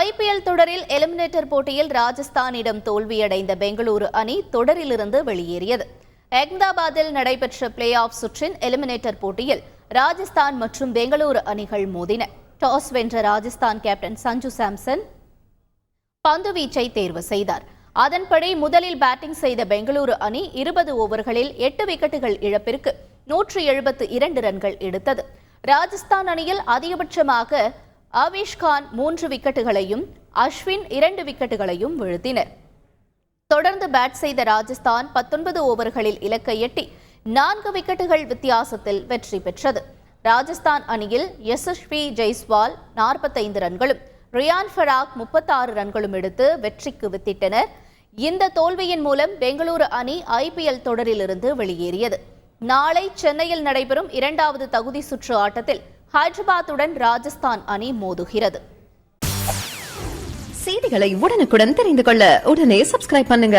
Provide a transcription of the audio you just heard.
IPL தொடரில் eliminator போட்டியில் ராஜஸ்தானிடம் தோல்வியடைந்த பெங்களூரு அணி தொடரிலிருந்து வெளியேறியது. அகமதாபாத்தில் நடைபெற்ற பிளே ஆஃப் சுற்றின் எலிமினேட்டர் போட்டியில் ராஜஸ்தான் மற்றும் பெங்களூரு அணிகள் மோதின. டாஸ் வென்ற ராஜஸ்தான் கேப்டன் சஞ்சு சாம்சன் பந்து வீச்சை தேர்வு செய்தார். அதன்படி முதலில் பேட்டிங் செய்த பெங்களூரு அணி இருபது ஓவர்களில் எட்டு விக்கெட்டுகள் இழப்பிற்கு நூற்று எழுபத்து இரண்டு ரன்கள் எடுத்தது. ராஜஸ்தான் அணியில் அதிகபட்சமாக ஆவேஷ் கான் மூன்று விக்கெட்டுகளையும் அஸ்வின் இரண்டு விக்கெட்டுகளையும் வீழ்த்தினர். தொடர்ந்து பேட் செய்த ராஜஸ்தான் பத்தொன்பது ஓவர்களில் இலக்கை எட்டி நான்கு விக்கெட்டுகள் வித்தியாசத்தில் வெற்றி பெற்றது. ராஜஸ்தான் அணியில் யசஸ்வி ஜெய்ஸ்வால் நாற்பத்தைந்து ரன்களும் ரியான் ஃபராக் முப்பத்தாறு ரன்களும் எடுத்து வெற்றிக்கு வித்திட்டனர். இந்த தோல்வியின் மூலம் பெங்களூரு அணி ஐபிஎல் தொடரிலிருந்து வெளியேறியது. நாளை சென்னையில் நடைபெறும் இரண்டாவது தகுதி சுற்று ஆட்டத்தில் ஹைதராபாத்துடன் ராஜஸ்தான் அணி மோதுகிறது. செய்திகளை உடனுக்குடன் தெரிந்து கொள்ள உடனே சப்ஸ்கிரைப் பண்ணுங்க.